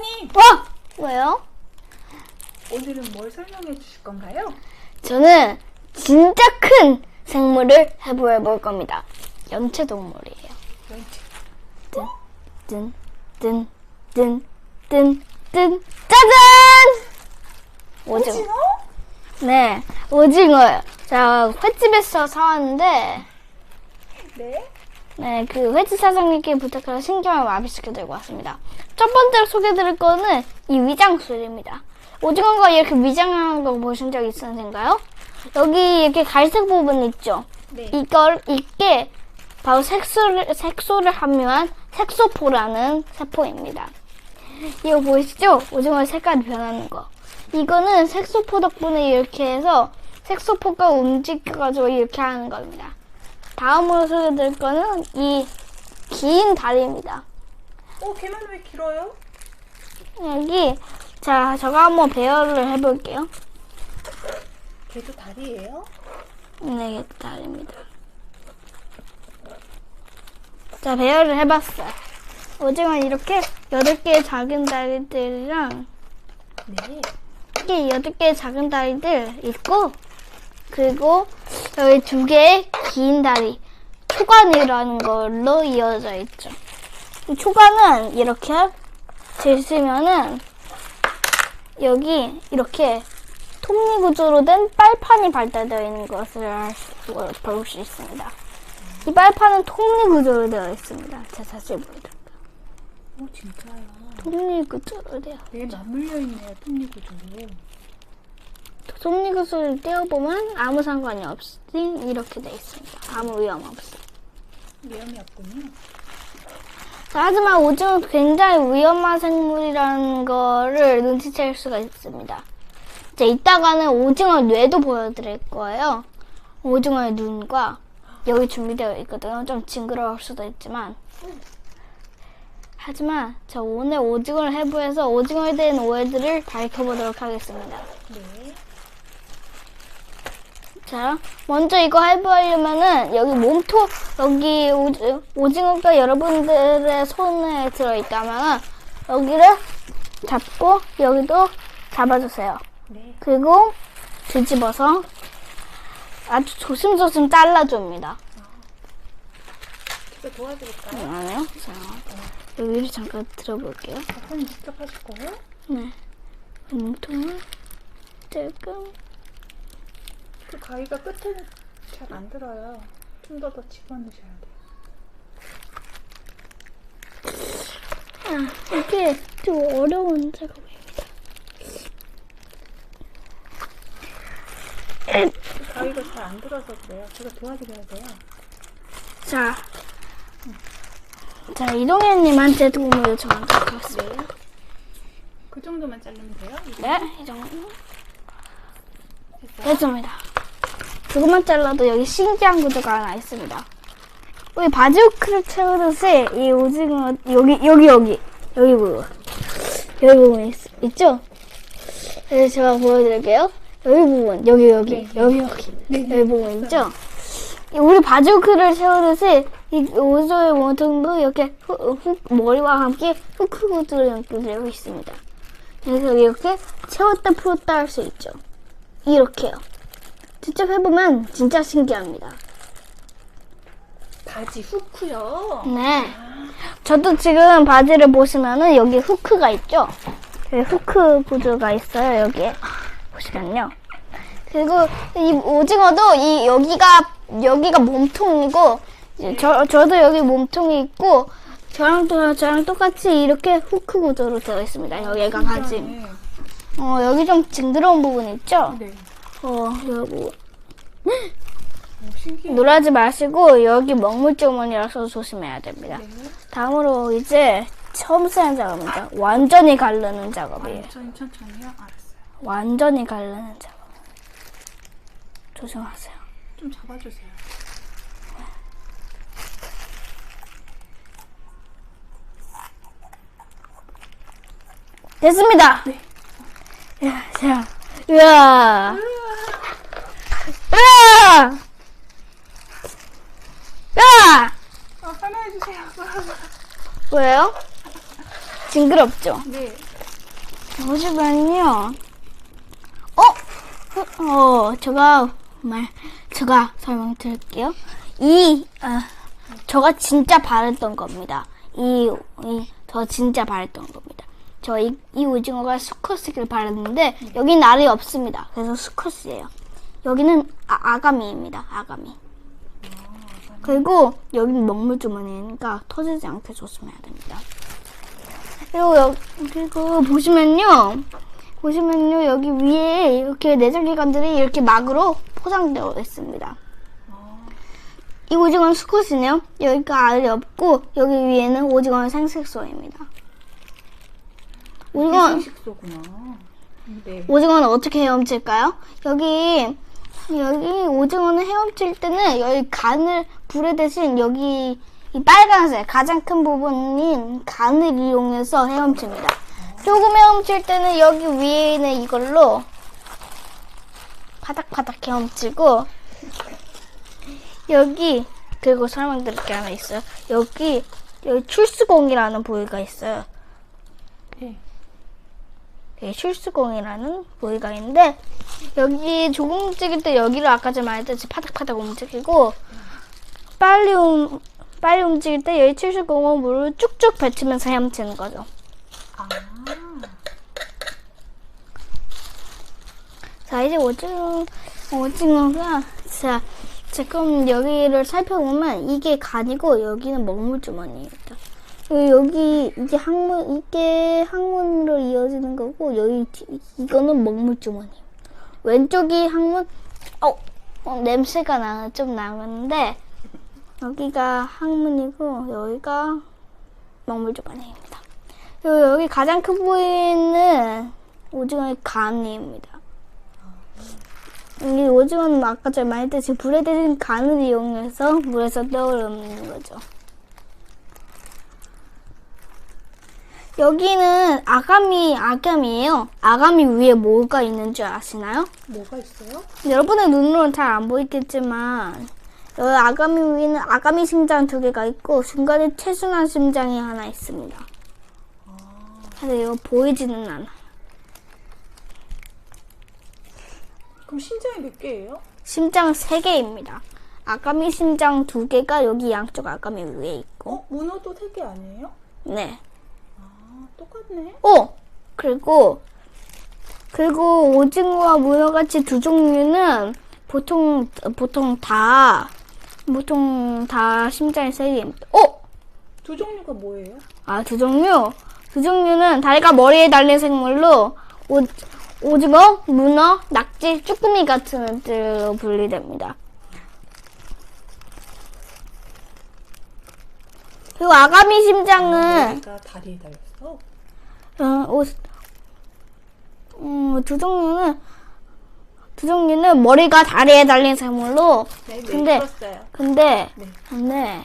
할머니, 어? 왜요? 오늘은 뭘 설명해 주실 건가요? 저는 진짜 큰 생물을 해볼 겁니다. 연체 동물이에요. 왠지. 뜬, 뜬, 뜬, 뜬, 뜬, 짜잔! 오징어. 오징어? 네, 오징어요. 자, 횟집에서 사왔는데, 네. 네, 그 횟집 사장님께 부탁해서 신경을 마비시켜 들고 왔습니다. 첫 번째로 소개해드릴 거는 이 위장술입니다. 오징어가 이렇게 위장하는 거 보신 적 있으신가요? 여기 이렇게 갈색 부분 있죠? 네. 이걸, 이게 바로 색소를, 색소를 함유한 색소포라는 세포입니다. 이거 보이시죠? 오징어의 색깔이 변하는 거. 이거는 색소포 덕분에 이렇게 해서 색소포가 움직여가지고 이렇게 하는 겁니다. 다음으로 소개해드릴 거는 이 긴 다리입니다. 어, 걔만 왜 길어요? 여기, 자, 제가 한번 배열을 해볼게요. 걔도 다리예요? 네, 이게 다리입니다. 자, 배열을 해봤어요. 오징어는 이렇게 8개의 작은 다리들이랑 네. 이렇게 8개의 작은 다리들 있고, 그리고 여기 두 개의 긴 다리, 초간이라는 걸로 이어져 있죠. 이 초간은 이렇게 재시면은 여기 이렇게 톱니 구조로 된 빨판이 발달되어 있는 것을 볼 수 있습니다. 이 빨판은 톱니 구조로 되어 있습니다. 제가 자세히 보여드릴게요. 오, 진짜요. 톱니 구조로 되어 네, 맞물려 있네요, 톱니 구조로. 구조를 떼어보면 아무 상관이 없이 이렇게 되어 있습니다. 아무 위험 없이. 위험이 없군요. 자, 하지만 오징어는 굉장히 위험한 생물이라는 거를 눈치챌 수가 있습니다. 자, 이따가는 오징어 뇌도 보여드릴 거예요. 오징어의 눈과 여기 준비되어 있거든요. 좀 징그러울 수도 있지만. 하지만 저 오늘 오징어를 해부해서 오징어에 대한 오해들을 밝혀보도록 하겠습니다. 네. 자, 먼저 이거 해보려면은 여기 몸통 여기 오- 오징어가 여러분들의 손에 들어있다면 여기를 잡고 여기도 잡아주세요. 네. 그리고 뒤집어서 아주 조심조심 잘라줍니다. 제가 도와드릴까요? 아니요. 자, 여기를 잠깐 들어볼게요. 아빠는 직접 하실 거예요? 네. 몸통을 조금 그 가위가 끝에는 잘 안 들어요. 좀 더 더 집어넣으셔야 돼요. 아, 이게 좀 어려운 작업입니다. 그 가위가 잘 안 들어서 그래요. 제가 도와드려야 돼요. 자, 자 이동현님한테 도움을 요청하도록 하겠습니다. 그 정도만 자르면 돼요? 네, 이 정도. 됐습니다. 그것만 잘라도 여기 신기한 구조가 하나 있습니다. 우리 바지오크를 채우듯이 이 오징어 여기 여기 여기 여기 부분 여기 부분 있, 있죠? 그래서 제가 보여드릴게요. 여기 부분 여기 여기 여기 여기 여기 부분 있죠? 이 우리 바지오크를 채우듯이 이 오징어의 몸통도 이렇게 후, 후, 머리와 함께 후크 구조로 연결되어 있습니다. 그래서 이렇게 채웠다 풀었다 할 수 있죠. 이렇게요. 직접 해보면 진짜 신기합니다. 바지 후크요. 네. 저도 지금 바지를 보시면은 여기 후크가 있죠? 여기 후크 구조가 있어요, 여기에. 보시면요. 그리고 이 오징어도 이 여기가, 여기가 몸통이고, 저, 저도 여기 몸통이 있고, 저랑 또, 저랑 똑같이 이렇게 후크 구조로 되어 있습니다. 여기가 가진. 신기하네. 어, 여기 좀 징그러운 부분 있죠? 네. 어, 신기해. 놀라지 마시고, 여기 먹물 주머니라서 조심해야 됩니다. 네. 다음으로 이제 처음 쓰는 작업입니다. 완전히 가르는 작업이에요. 천천히 천천히요. 알았어요. 완전히 가르는 작업. 조심하세요. 좀 잡아주세요. 됐습니다. 네. 야, 자, 으 아, 으아, 으아. 아, 하나 해주세요. 왜요? 징그럽죠? 네. 보시면요. 어? 어, 제가, 말, 제가 설명 드릴게요. 이, 아, 저가 진짜 바랬던 겁니다. 이, 이, 저 진짜 바랬던 겁니다. 저 이, 이 오징어가 수컷이길 바랬는데, 여긴 알이 없습니다. 그래서 수컷이에요. 여기는 아, 아가미입니다. 아가미. 그리고 여기는 먹물 주머니니까 터지지 않게 조심해야 됩니다. 그리고 여, 그리고 보시면요. 보시면요. 여기 위에 이렇게 내장기관들이 이렇게 막으로 포장되어 있습니다. 이 오징어는 수컷이네요. 여기가 알이 없고 여기 위에는 오징어는 생색소입니다. 오징어 식소구나. 네. 오징어는 어떻게 헤엄칠까요? 여기 여기 오징어는 헤엄칠 때는 여기 간을 불에 대신 여기 이 빨간색 가장 큰 부분인 간을 이용해서 헤엄칩니다. 조금 헤엄칠 때는 여기 위에 있는 이걸로 바닥바닥 헤엄치고 여기 그리고 설명드릴 게 하나 있어요. 여기 여기 출수공이라는 부위가 있어요. 네. 예, 부위가 있는데 여기 조금 움직일 때 여기를 아까 전에 말했듯이 파닥파닥 움직이고 빨리 움, 빨리 움직일 때 여기 출수공은 물을 쭉쭉 뱉으면서 헤엄치는 거죠. 아. 자 이제 오징어 오징어가 자 지금 여기를 살펴보면 이게 간이고 여기는 먹물 주머니입니다. 여기, 여기 이게 항문 이게 항문으로 이어지는 거고 여기 뒤- 이거는 먹물 주머니. 왼쪽이 항문 어, 어, 냄새가 나 좀 나는데 여기가 항문이고 여기가 먹물 주머니입니다. 그리고 여기 가장 큰 보이는 오징어의 간입니다. 이 오징어는 아까 전에 말했듯이 불에 대신 간을 이용해서 물에서 떠오르는 거죠. 여기는 아가미, 아가미예요. 아가미 위에 뭐가 있는 줄 아시나요? 뭐가 있어요? 여러분의 눈으로는 잘 안 보이겠지만 여기 아가미 위에는 아가미 심장 두 개가 있고 중간에 최순환 심장이 하나 있습니다. 근데 이거 보이지는 않아. 그럼 심장이 몇 개예요? 심장 세 개입니다. 아가미 심장 두 개가 여기 양쪽 아가미 위에 있고, 어? 문어도 세 개 아니에요? 네. 아, 똑같네. 오! 그리고, 그리고 오징어와 문어 같이 두 종류는 보통, 보통 다, 보통 다 심장이 세 개입니다. 오! 두 종류가 뭐예요? 아, 두 종류? 두 종류는 다리가 머리에 달린 생물로 오, 오징어, 문어, 낙지, 쭈꾸미 같은 애들로 분리됩니다. 그리고 아가미 심장은 머리가 다리에 달렸어? 어, 오, 음, 두 종류는 두 종류는 머리가 다리에 달린 생물로 네, 네. 근데- 들었어요. 근데 네. 근데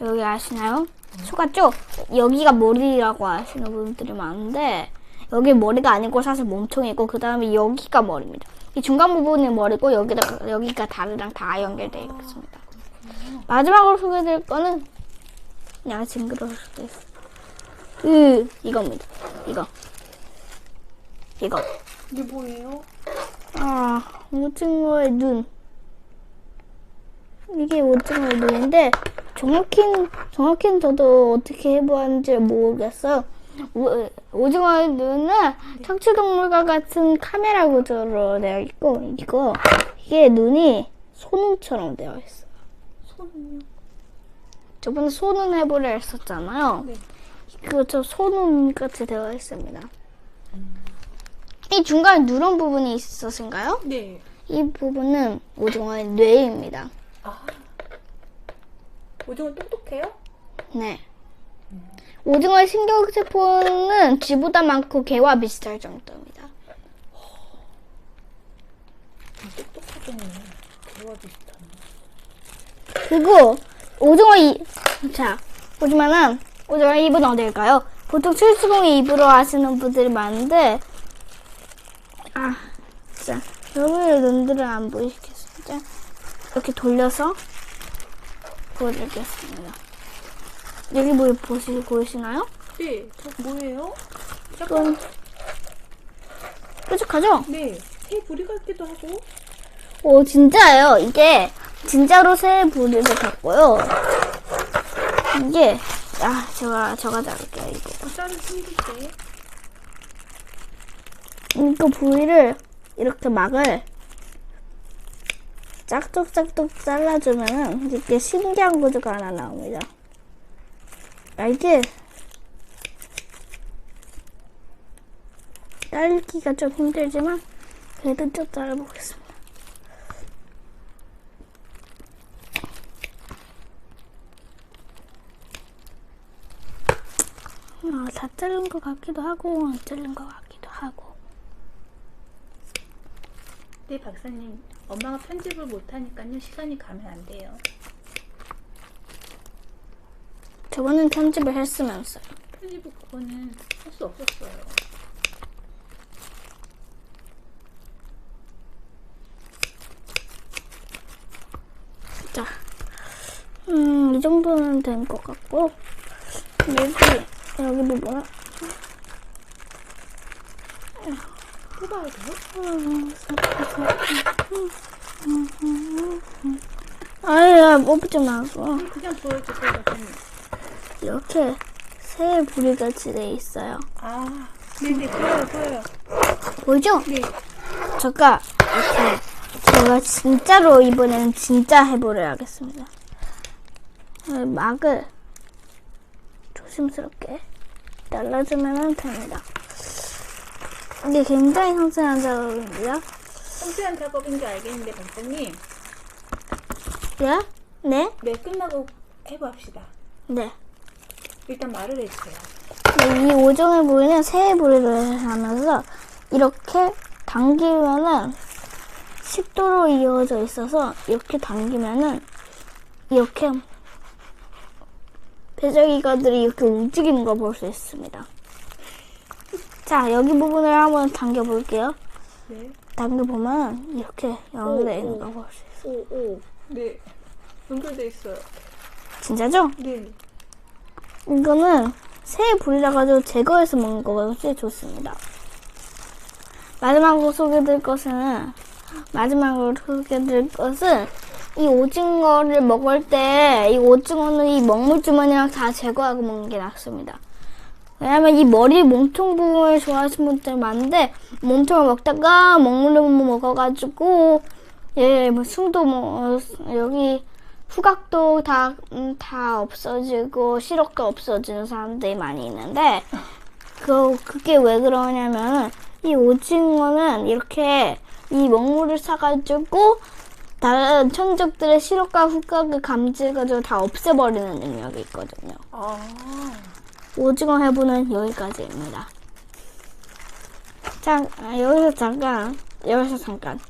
여기 아시나요? 소가 쪽 여기가 머리라고 아시는 분들이 많은데 여기 머리가 아니고 사실 몸통이고 그 다음에 여기가 머리입니다. 이 중간 부분이 머리고 여기다 여기가 다리랑 다 연결되어 있습니다. 마지막으로 소개해드릴 거는 그냥 징그러울 수도 있어. 그 이겁니다. 이거 이거 이게 뭐예요? 아 오징어의 눈. 이게 오징어의 눈인데 정확히는 정확히는 저도 어떻게 해보았는지 모르겠어요. 오, 오징어의 눈은 척추동물과 같은 카메라 구조로 되어 있고 이거 이게 눈이 소눈처럼 되어 있어요. 손은요? 저번에 소눈 해보려 했었잖아요. 네. 그저 소눈 같이 되어 있습니다. 이 중간에 누런 부분이 있으신가요? 네. 이 부분은 오징어의 뇌입니다. 아. 오징어 똑똑해요? 네. 오징어의 신경세포는 쥐보다 많고 개와 비슷할 정도입니다. 똑똑하겠네. 개와 비슷하네. 그리고 오징어 이, 자, 보시면은 오징어 입은 어딜까요? 보통 출수공이 입으로 하시는 분들이 많은데, 아, 자, 여기 눈들을 안 보이시겠습니다. 이렇게 돌려서 보여드리겠습니다. 여기 뭐 보시, 보이시나요? 네. 저 뭐예요? 이건 뾰족하죠? 네. 새 부리 같기도 하고. 오, 진짜예요. 이게 진짜로 새 부리를 갖고요. 이게, 아, 제가, 제가 잡을게요, 이거. 어, 쌀을 숨길게. 이거 부위를 이렇게 막을 짝짝짝짝 잘라주면은 이렇게 신기한 구조가 하나 나옵니다. 알지? 딸기가 좀 힘들지만 그래도 좀 잘라보겠습니다. 아, 다 자른 것 같기도 하고 안 자른 것 같기도 하고 네, 박사님. 엄마가 편집을 못하니까요. 시간이 가면 안 돼요. 저번엔 편집을 했으면서요. 편집을 그거는 할 수 없었어요. 자, 음, 이 정도는 된 것 같고, 여기, 여기 부분은, 뽑아야 돼요? 아야, 뽑지 마고, 그냥 보여주세요, 박사님. 이렇게 새 부리 같이 돼 있어요. 아, 네네, 보여요, 보여요. 보이죠? 네. 제가, 이렇게, 제가 진짜로 이번에는 진짜 해보려 하겠습니다. 네, 막을 조심스럽게 잘라주면 됩니다. 이게 굉장히 상세한 작업입니다. 섬세한 작업인 줄 알겠는데, 박사님. 예? 네? 네, 끝나고 해봅시다. 네. 일단 말을 해주세요. 네, 이 오종의 부위는 새 부위를 하면서 이렇게 당기면은 10도로 이어져 있어서 이렇게 당기면은 이렇게 배저기가들이 이렇게 움직이는 걸 볼 수 있습니다. 자, 여기 부분을 한번 당겨 볼게요. 네. 당겨 보면 이렇게 연결되어 있는. 걸 볼 수 있어요. 오, 오. 네. 연결돼 있어요. 진짜죠? 네. 이거는 새 불이라 가지고 제거해서 먹는 것이 좋습니다. 마지막으로 소개드릴 것은 마지막으로 소개드릴 것은 이 오징어를 먹을 때 이 오징어는 이 먹물 주머니랑 다 제거하고 먹는 게 낫습니다. 왜냐면 이 머리 몸통 부분을 좋아하시는 분들 많은데 몸통을 먹다가 먹물을 못 먹어가지고 예, 뭐 숨도 뭐 어, 여기 후각도 다, 음, 다 없어지고 시력도 없어지는 사람들이 많이 있는데 그 그게 왜 그러냐면 이 오징어는 이렇게 이 먹물을 사가지고 다른 천적들의 시력과 후각을 감지해가지고 다 없애버리는 능력이 있거든요. 아. 오징어 해부는 여기까지입니다. 자, 아, 여기서 잠깐, 여기서 잠깐.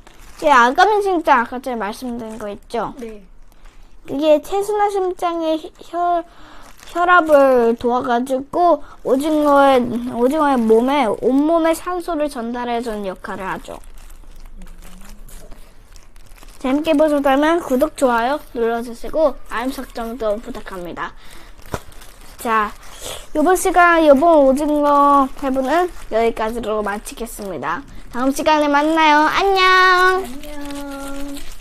이 아가미 심장 아까 전에 말씀드린 거 있죠? 네. 이게 태순화 심장의 혈, 혈압을 도와가지고 오징어의, 오징어의 몸에, 온몸에 산소를 전달해주는 역할을 하죠. 재밌게 보셨다면 구독, 좋아요 눌러주시고 알림 설정도 부탁합니다. 자, 이번 시간, 이번 오징어 해부는 여기까지로 마치겠습니다. 다음 시간에 만나요. 안녕! 안녕.